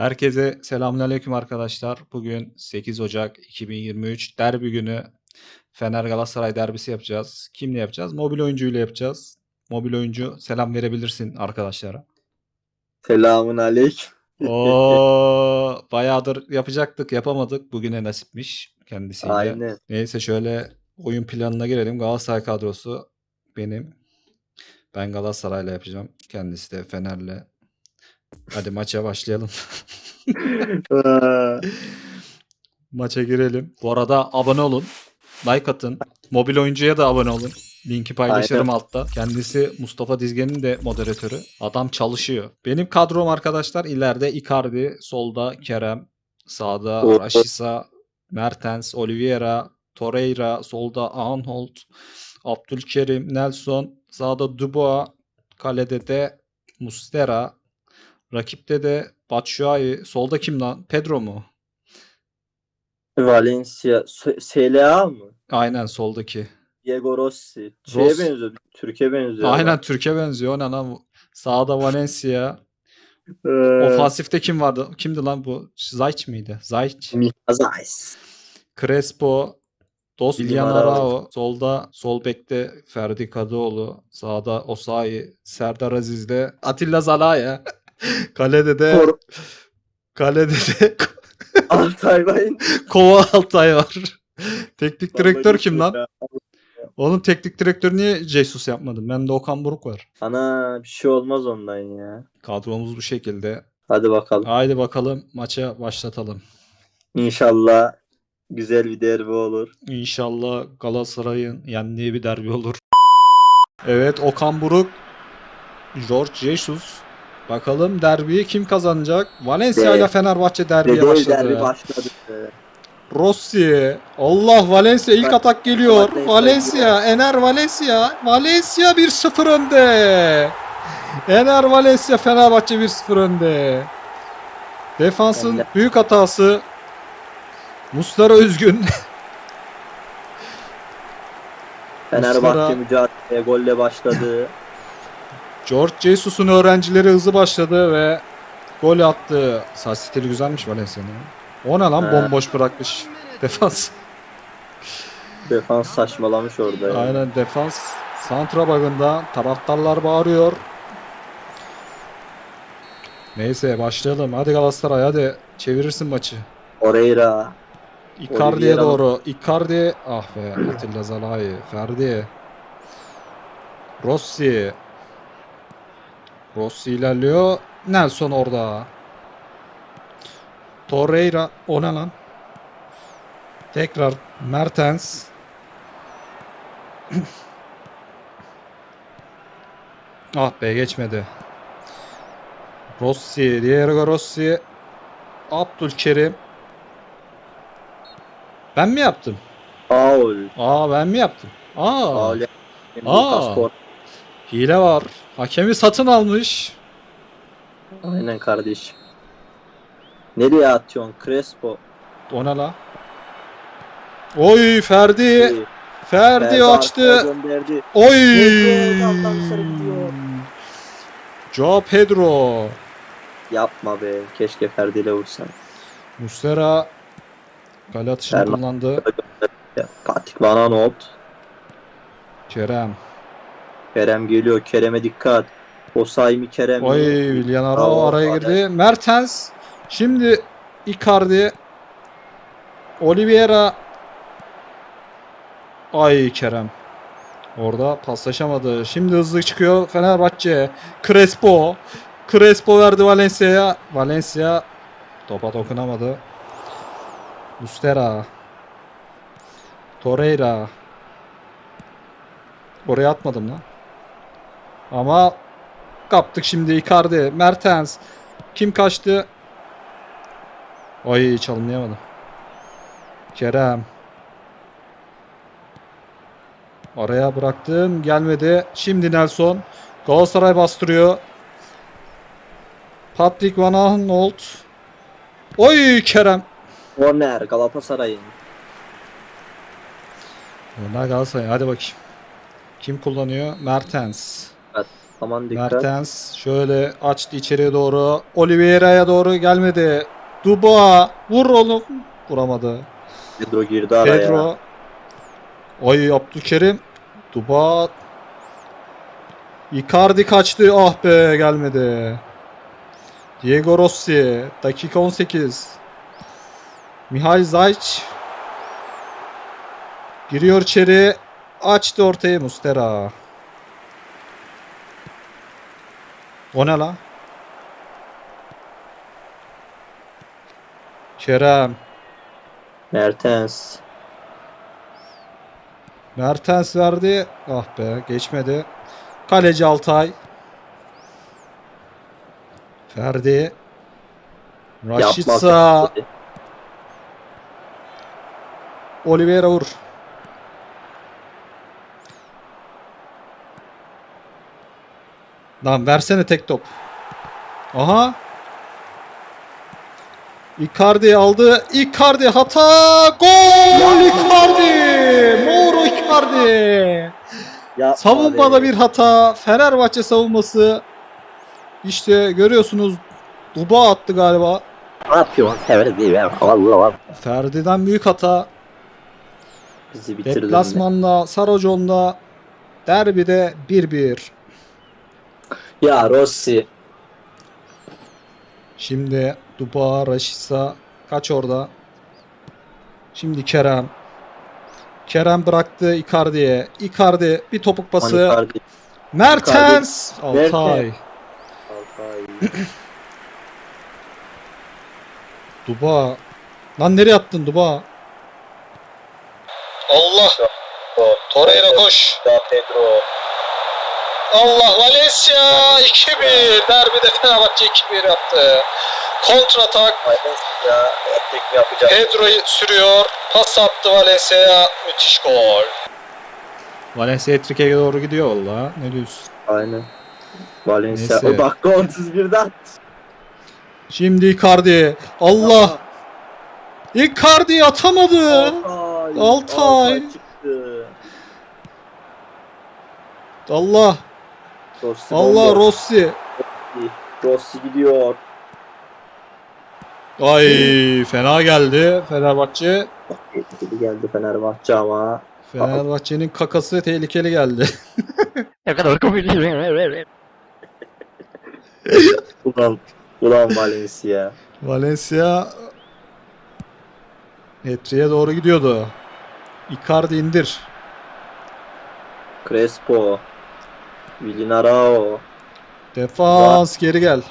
Herkese selamünaleyküm arkadaşlar. Bugün 8 Ocak 2023 derbi günü Fener Galatasaray derbisi yapacağız. Kimle yapacağız? Mobil oyuncuyla yapacağız. Mobil oyuncu selam verebilirsin arkadaşlara. Selamun aleyküm. Oo, bayağıdır yapacaktık, yapamadık. Bugüne nasipmiş kendisiyle. Aynen. Neyse şöyle oyun planına girelim. Galatasaray kadrosu benim. Ben Galatasaray'la yapacağım. Kendisi de Fener'le. Hadi maça başlayalım. Aa, Maça girelim. Bu arada abone olun. Like atın. Mobil oyuncuya da abone olun. Linki paylaşırım altta. Kendisi Mustafa Dizgen'in de moderatörü. Adam çalışıyor. Benim kadrom arkadaşlar ileride Icardi, solda Kerem, sağda. Rashica, Mertens, Oliveira, Torreira, solda Arnold, Abdülkerim, Nelson, sağda Dubois, kalede de Mustera, rakipte de Batshuayi, solda kim lan? Pedro mu? Valencia. SLA mı? Aynen soldaki. Diego Rossi. Şeye benziyor. Türkiye benziyor. Aynen Türkiye benziyor. Ne lan? Sağda Valencia. Ee, Ofansifte kim vardı? Kimdi lan bu? Zayç mıydı? Zayç. Mihazais. Crespo. Dos William. Arao. Solda sol bekte Ferdi Kadıoğlu. Sağda Osayi. Serdar Aziz'de Atilla Zalaya. Kalede de Kor- kalede de Altay Bay'ın. Kova Altay var. Teknik direktör kim lan? ya. Oğlum teknik direktör niye Jesus yapmadın? Bende Okan Buruk var. Ana bir şey olmaz ondan ya. Kadromuz bu şekilde. Hadi bakalım. Haydi bakalım maça başlatalım. İnşallah güzel bir derbi olur. İnşallah Galatasaray'ın yendiği bir derbi olur. Evet Okan Buruk, George Jesus. Bakalım derbiyi kim kazanacak? Valencia ile Fenerbahçe derbiye başladı. derbi başladı. Rossi. Allah Valencia ilk atak geliyor. Valencia Ener Valencia. Valencia 1-0 önde. Ener Valencia Fenerbahçe 1-0 önde. Defansın büyük hatası. Muslera üzgün. Fenerbahçe mücadeleye golle başladı. George Jesus'un öğrencileri hızlı başladı ve gol attı. Saç stili güzelmiş Valencia'nın. O ne lan He. bomboş bırakmış defans. Defans saçmalamış orada. ya. Aynen defans. Santra bagında taraftarlar bağırıyor. Neyse başlayalım. Hadi Galatasaray hadi çevirirsin maçı. Oreira. Icardi'ye Oliveira. doğru. Icardi. Ah be Atilla Zalai. Ferdi. Rossi. Rossi ilerliyor. Nelson orada. Torreira. O ne lan? Tekrar Mertens. ah be geçmedi. Rossi. Diego Rossi. Abdülkerim. Ben mi yaptım? Paul. Aa ben mi yaptım? Aa. Aa. Hile var. Hakemi satın almış. Aynen kardeşim. Nereye atıyorsun? Crespo. O ne la? Oy Ferdi. İyi. Ferdi Ferdi açtı. Oy. Joao Pedro. Yapma be. Keşke Ferdi ile vursan. Muslera kale atışını kullandı. Patrick Van Aanholt. Kerem. Kerem geliyor. Kerem'e dikkat. Osayi mi Kerem? Oy Willian Arao araya girdi. Mertens. Şimdi Icardi. Oliveira. Ay Kerem. Orada paslaşamadı. Şimdi hızlı çıkıyor Fenerbahçe. Crespo. Crespo verdi Valencia'ya. Valencia topa dokunamadı. Mustera. Torreira. Oraya atmadım lan. Ama kaptık şimdi Icardi. Mertens. Kim kaçtı? Ay çalımlayamadım. Kerem. Araya bıraktım. Gelmedi. Şimdi Nelson. Galatasaray bastırıyor. Patrick Van Aanholt. Oy Kerem. Corner Galatasaray'ın. Bunlar Galatasaray. Hadi bakayım. Kim kullanıyor? Mertens. Aman dikkat. Mertens şöyle açtı içeriye doğru. Oliveira'ya doğru gelmedi. Duba vur oğlum. Vuramadı. Pedro girdi araya. Pedro. Ay Abdülkerim. Duba. Icardi kaçtı. Ah be gelmedi. Diego Rossi. Dakika 18. Mihail Zayç. Giriyor içeri. Açtı ortaya Mustera. O ne la? Kerem. Mertens. Mertens verdi. Ah be geçmedi. Kaleci Altay. Ferdi. Raşitsa. Oliveira vur. Lan versene tek top. Aha. Icardi aldı. Icardi hata. Gol Icardi. Mauro Icardi. Yapma Savunmada be. bir hata. Fenerbahçe savunması. İşte görüyorsunuz. Duba attı galiba. Ne yapıyorsun? Değil ben. Allah Allah. Ferdi'den büyük hata. Bizi bitirdin. Deplasmanla Saracon'la derbide 1-1. Ya Rossi. Şimdi Duba, Raşitsa kaç orada? Şimdi Kerem. Kerem bıraktı Icardi'ye. Icardi bir topuk pası. Manikardi. Mertens. Altay. Altay. Duba. Lan nereye attın Duba? Allah. Torreira koş. Da Pedro. Allah Valencia 2-1. Derbide Fenerbahçe 2-1 yaptı. Ettik mi yapacak? Pedro'yu sürüyor. Pas attı Valencia'ya. Müthiş gol. Valencia Etrik'e doğru gidiyor valla. Ne diyorsun? Aynen. Valencia. Neyse. O dakika 31'de attı. Şimdi Icardi. Allah. Icardi atamadı. Altay. Altay. çıktı. Allah. Rossi Allah bomboş. Rossi. Rossi gidiyor. Ay fena geldi Fenerbahçe. Tehlikeli geldi Fenerbahçe ama. Fenerbahçe'nin kakası tehlikeli geldi. Ulan, ulan Valencia. Valencia Etri'ye doğru gidiyordu. Icardi indir. Crespo. Villinarao. Defans geri gel.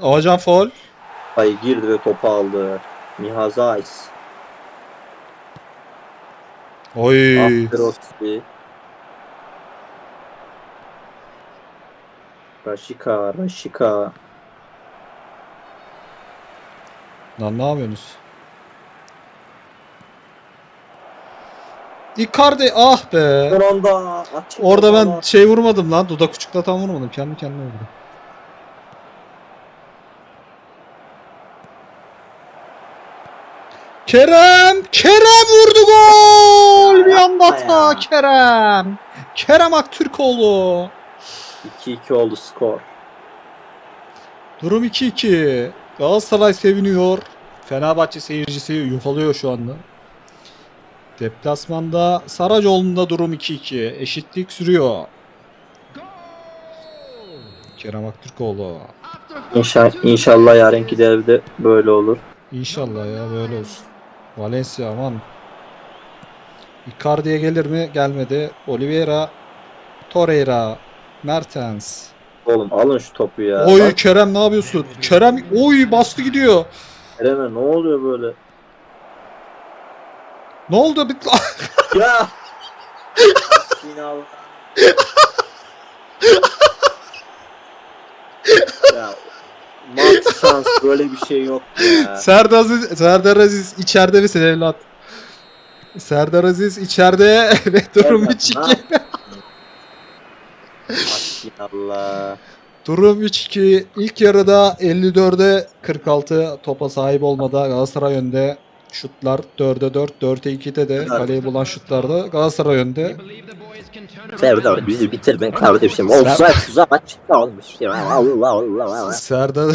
Hocam foul. Ay girdi ve topu aldı. Mihazais. Oy. Attı Rossi. Raşika, Raşika. Lan ne yapıyorsunuz? Icardi ah be. Son anda açık Orada ben alana. şey vurmadım lan. Dudak uçuklatan vurmadım. Kendi kendime vurdum. Kerem! Kerem vurdu gol! Bir anda hata. Kerem. Kerem Aktürkoğlu. 2-2 oldu skor. Durum 2-2. Galatasaray seviniyor. Fenerbahçe seyircisi yuhalıyor şu anda. Deplasmanda Saracoğlu'nda durum 2-2. Eşitlik sürüyor. Kerem Aktürkoğlu. İnşa inşallah yarınki derbide böyle olur. İnşallah ya böyle olsun. Valencia aman. Icardi'ye gelir mi? Gelmedi. Oliveira. Torreira. Mertens. Oğlum alın şu topu ya. Oy Kerem ne yapıyorsun? Kerem oy bastı gidiyor. Kerem'e ne oluyor böyle? Ne oldu? Bit ya! Final. ya şans böyle bir şey yok ya. Serdar Aziz, Serdar Aziz içeride misin evlat? Serdar Aziz içeride ve durum Evet, 3-2. ne Hasbinallah. Durum 3-2. İlk yarıda 54'e 46 topa sahip olmada Galatasaray önde. Şutlar 4'e 4, 4'e 2'de de kaleyi bulan şutlarda Galatasaray önde. Serdar bizi bitirdin kardeşim. Olsa güzel maç olmuş. Allah Allah Allah. Serdar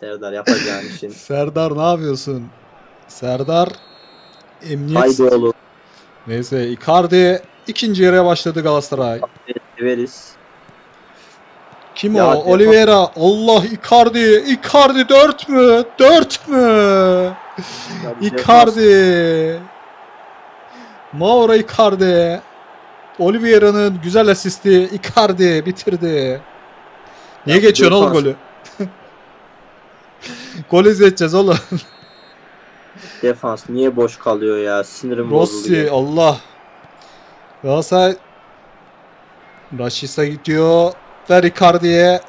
Serdar yapacağın işin. Serdar ne yapıyorsun? Serdar Emniyet. Haydi oğlum. Neyse Icardi ikinci yarıya başladı Galatasaray. Severiz. Kim Ya, o? defans- Oliveira. Allah Icardi. Icardi 4 mü? 4 mü? Icardi. Mauro Icardi. Oliveira'nın güzel asisti. Icardi bitirdi. Niye geçiyorsun oğlum golü? Gol izleyeceğiz oğlum. Defans niye boş kalıyor ya? Sinirim Rossi bozuluyor. Allah. Galatasaray Raşis'a gidiyor. Ver Icardi'ye.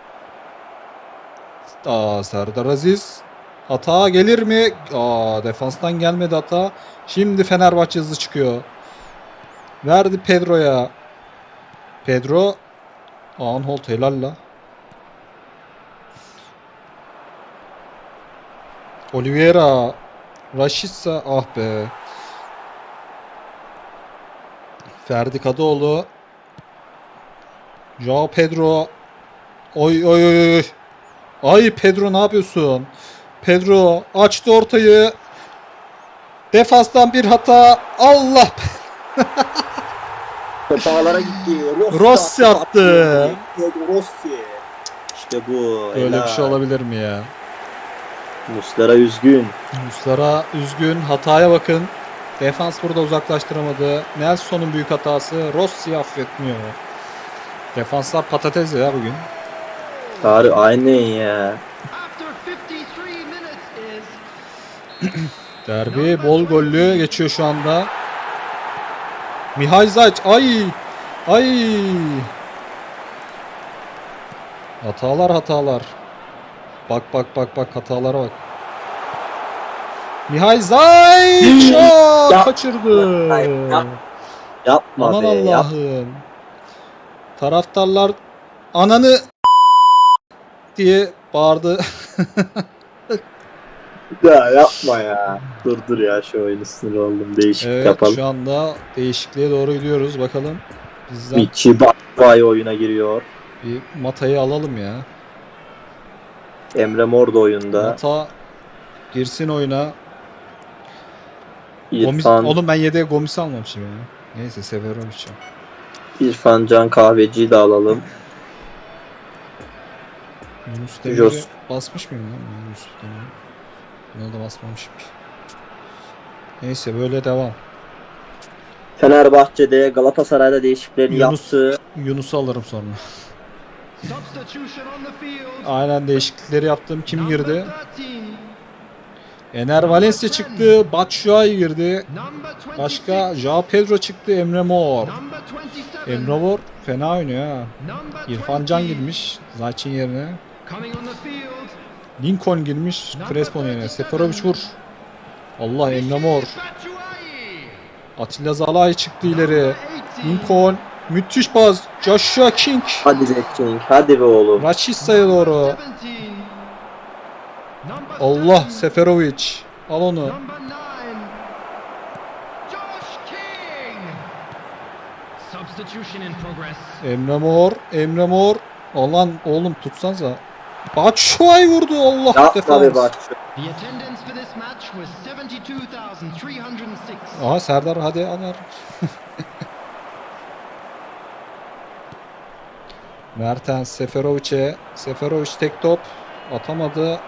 Aa Serdar Aziz. Hata gelir mi? Aa defanstan gelmedi hata. Şimdi Fenerbahçe hızlı çıkıyor. Verdi Pedro'ya. Pedro. Anholt helal la. Oliveira. Raşitsa ah be. Ferdi Kadıoğlu. Joao Pedro. Oy oy oy oy. Ay Pedro ne yapıyorsun? Pedro açtı ortayı. Defanstan bir hata. Allah. Top ağlara gitti. Rossi, Rossi attı. Rossi. İşte bu. Öyle bir şey olabilir mi ya? Muslera üzgün. Ruslara üzgün. Hataya bakın. Defans burada uzaklaştıramadı. Nelson'un büyük hatası. Rossi affetmiyor. Defanslar patates ya bugün. Tarık aynen ya. After 53 minutes is Derbi bol gollü geçiyor şu anda. Mihay Zaç ay ay hatalar hatalar. Bak bak bak bak hatalara bak. Mihay Ya- kaçırdı. Hayır, yap- Yapma Aman be. Yap. Allah'ım. Taraftarlar ananı diye bağırdı. Ya yapma ya. Dur dur ya şu oyunu sinir oldum. Değişik Evet yapalım. şu anda değişikliğe doğru gidiyoruz. Bakalım. Bizden Michi Batshuayi oyuna giriyor. bir Mata'yı alalım ya. Emre Mor da oyunda. Mata girsin oyuna. Gomis, İrfan, oğlum ben yedeğe Gomis'i almamışım ya. Neyse Severovic'i. İrfan Can Kahveci'yi de alalım. Yunus Demir'i Jos. basmış mıyım lan ben Yunus Demir'i? Buna da basmamışım ki. Neyse böyle devam. Fenerbahçe'de Galatasaray'da değişikliklerini Yunus- yaptı. Yunus'u alırım sonra. substitution on the field. Aynen değişiklikleri yaptım. Kim girdi? 13, Ener Valencia çıktı. Batshuayi girdi. number 26, Başka Joao Pedro çıktı. Emre Mor. number 27, Emre Mor fena oynuyor ha. İrfan Can 20, girmiş. Zaç'in yerine. Lincoln girmiş. Crespo'nun yerine. Seferovic vur. Allah Emre Mor. Atilla Zalay çıktı ileri. Number 18, Lincoln. Müthiş pas. Joshua King. Hadi Jack King. Hadi be oğlum. Rachista'ya doğru. 17, number Allah 10, Seferovic. Al onu. Number 9, Josh King. Substitution in progress. Emre Mor. Emre Mor. Alan oğlum tutsanıza. Batshuayi vurdu. Allah Yapma defans. Batshuayi. The attendance for this match was 72,306. Aha Serdar hadi alar. Mertens Seferovic'e. Seferovic tek top. Atamadı.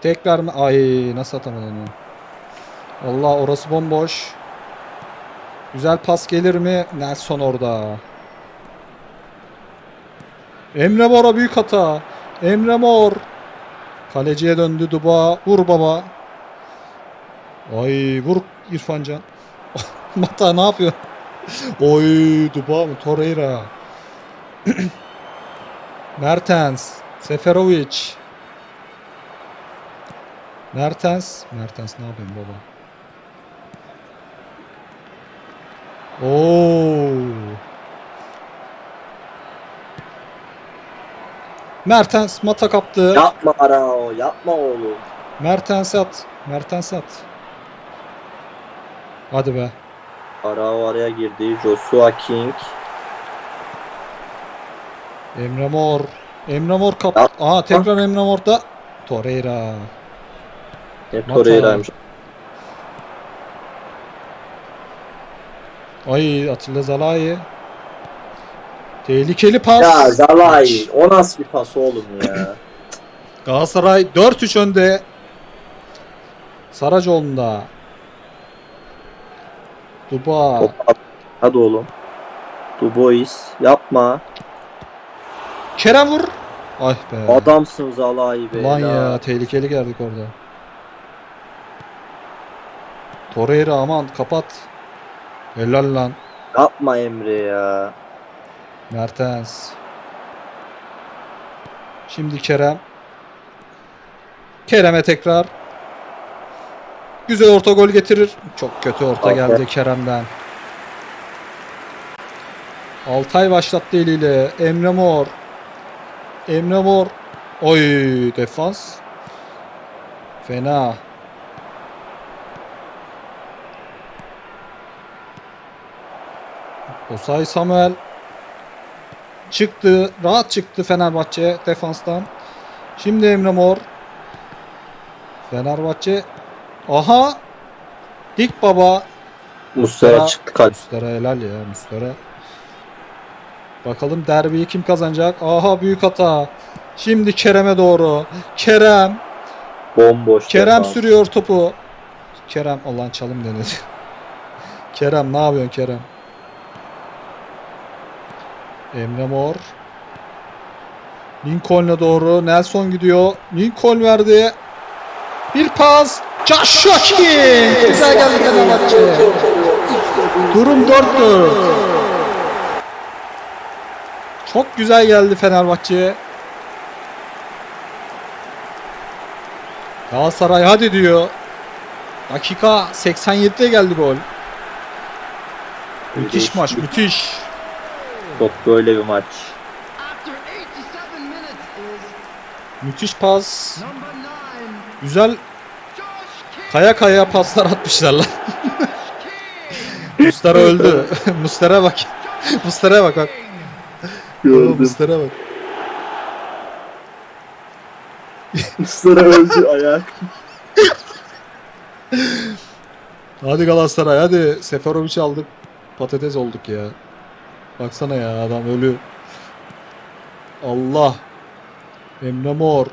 Tekrar mı? Ay nasıl atamadı onu? Allah orası bomboş. Güzel pas gelir mi? Nelson orada. Emre Mor'a büyük hata. Emre Mor. Kaleciye döndü Duba. Vur baba. Ay vur İrfancan. Mata ne yapıyor? Oy Duba mı? Torreira. Mertens. Seferovic. Mertens. Mertens ne yapayım baba? Oo. Mertens mata kaptı. Yapma Arao. Yapma oğlum. Mertens at. Mertens at. Hadi be. Arao araya girdi. Joshua King. Emre Mor. Emre Mor kap. Aa tekrar Emre Mor'da. Torreira. Mata. Torreira'ymış. Ay Atilla Zalai. Tehlikeli pas. Ya Zalai. O nasıl bir pas oğlum ya. Galatasaray 4-3 önde. Saracoğlu'nda. Duba. Hop, Hadi oğlum. Dubois. Yapma. Kerem vur. Ay be. Adamsın Zalai be. Lan ya tehlikeli geldik orada. Torreira aman kapat. Helal lan. Yapma Emre ya. Mertens. Şimdi Kerem. Kerem'e tekrar. Güzel orta gol getirir. Çok kötü orta Aferin. geldi Kerem'den. Altay başlattı eliyle. Emre Mor. Emre Mor. Oy defans. Fena. Osay Samuel. Çıktı. Rahat çıktı Fenerbahçe defanstan. Şimdi Emre Mor. Fenerbahçe. Aha. Dik baba. Muslera- çıktı kalp. Müslera helal ya Müslera. Bakalım derbiyi kim kazanacak? Aha büyük hata. Şimdi Kerem'e doğru. Kerem. Bomboş. Kerem defans. sürüyor topu. Kerem Allah'ın çalım denedi. Kerem ne yapıyorsun Kerem? Emre Mor. Lincoln'e doğru. Nelson gidiyor. Lincoln verdi. Bir pas. King. Güzel geldi Fenerbahçe. Durum 4-4. Çok güzel geldi Fenerbahçe. Galatasaray hadi diyor. Dakika 87'de geldi gol. Müthiş maç, müthiş. Çok böyle bir maç. After 87 minutes is Müthiş pas. number 9, Güzel kaya kaya paslar atmışlar lan. Mustara öldü. Mustara bak. Mustara bak bak. Mustara bak. Muslera öldü ayak. Hadi Galatasaray hadi. Seferovic aldık. Patates olduk ya. Baksana ya adam ölü. Allah. Emre Mor.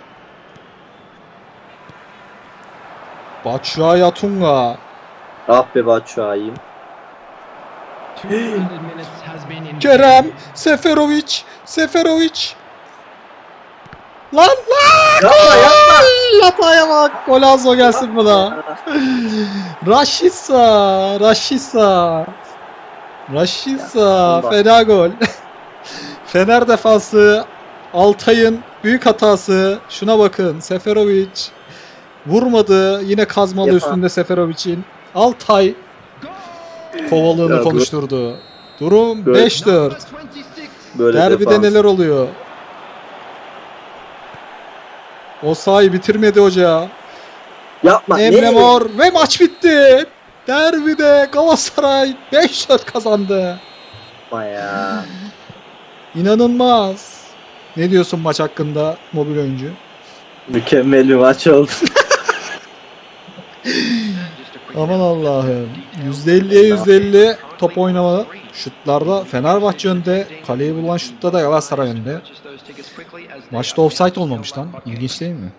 Batshuayi Atunga. Ah be Batshuayi'm. 200 minutes has been in Kerem. Seferovic. Seferovic. Lan lan. Yapma yapma. Lataya bak. Golazo gelsin buna. Raşisa. Raşisa. Raşisa. Fena gol. Fener defansı. Altay'ın büyük hatası. Şuna bakın. Seferovic. Vurmadı. Yine kazmalı Ya. üstünde Seferovic'in. Altay kovalığını Ya, konuşturdu. Durum Böyle- 5-4. number 26. Böyle Derbide defans. neler oluyor? O sahayı bitirmedi hoca. Yapma. Emre? Mor ve maç bitti. Derbide Galatasaray 5-4 kazandı. Yapma ya. İnanılmaz. Ne diyorsun maç hakkında mobil oyuncu? Mükemmel bir maç oldu. Aman Allah'ım. %50'ye %50 top oynama. Şutlarda Fenerbahçe önde. Kaleyi bulan şutta da Galatasaray önde. Maçta offside olmamış lan. İlginç değil mi?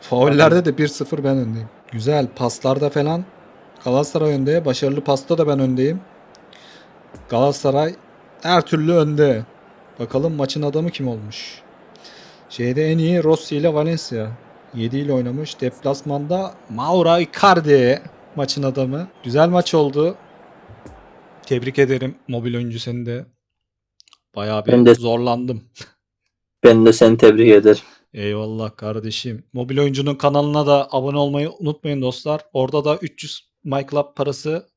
Faullerde de 1-0 ben öndeyim. Güzel. Paslarda falan Galatasaray önde. Başarılı pasta da ben öndeyim. Galatasaray her türlü önde. Bakalım maçın adamı kim olmuş? Şeyde en iyi Rossi ile Valencia. 7 ile oynamış. Deplasmanda Mauro Icardi maçın adamı. Güzel maç oldu. Tebrik ederim mobil oyuncu seni de. Bayağı bir Ben de- zorlandım. Ben de seni tebrik ederim. Eyvallah kardeşim. Mobil oyuncunun kanalına da abone olmayı unutmayın dostlar. Orada da 300 MyClub parası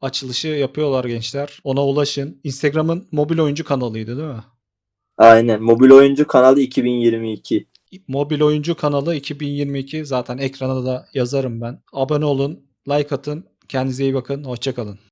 açılışı yapıyorlar gençler. Ona ulaşın. Instagram'ın mobil oyuncu kanalıydı değil mi? Aynen. Mobil oyuncu kanalı 2022. Mobil oyuncu kanalı 2022 zaten ekrana da yazarım ben. Abone olun, like atın. Kendinize iyi bakın. Hoşçakalın.